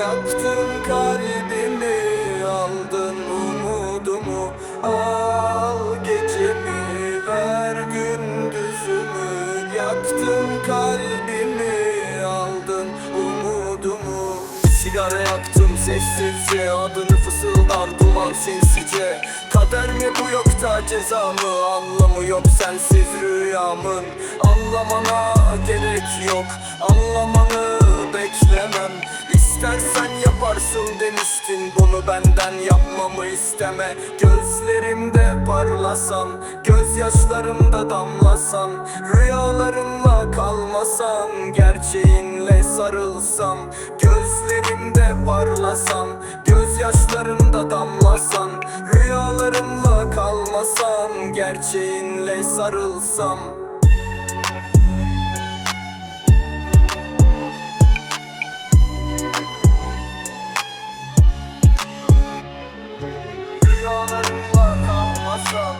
yaktın kalbimi Aldın umudumu. Al gecemi ver gündüzümü. Yaktın kalbimi Aldın umudumu. Sigara yaktım sessizce Adını fısıldar duman sensizce Kader mi bu yoksa cezamı Anlamı yok sensiz rüyamın. Anlamana gerek yok Anlamana yaparsın demiştin Bunu benden yapmamı isteme? Gözlerimde parlasan Gözyaşlarımda damlasan Rüyalarımla kalmasan Gerçeğinle sarılsam Gözlerimde parlasan Gözyaşlarımda damlasan Rüyalarımla kalmasan Gerçeğinle sarılsam Rüyalarımla kalmasam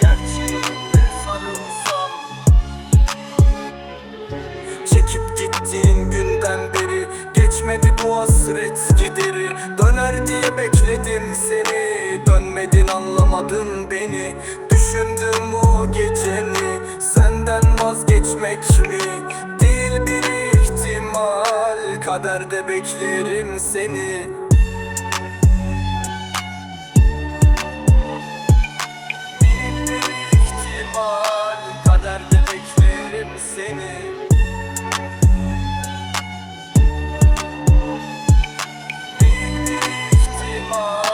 Gerçeğimle sarılsam. Çekip gittiğin günden beri Geçmedi bu hasret gideri. Döner bekledim seni Dönmedin anlamadın beni. Düşündüm o geceni Senden vazgeçmek mi? Değil bir ihtimal kaderde beklerim seni. Bilinir ihtimal kaderde beklerim seni. Bilinir ihtimal.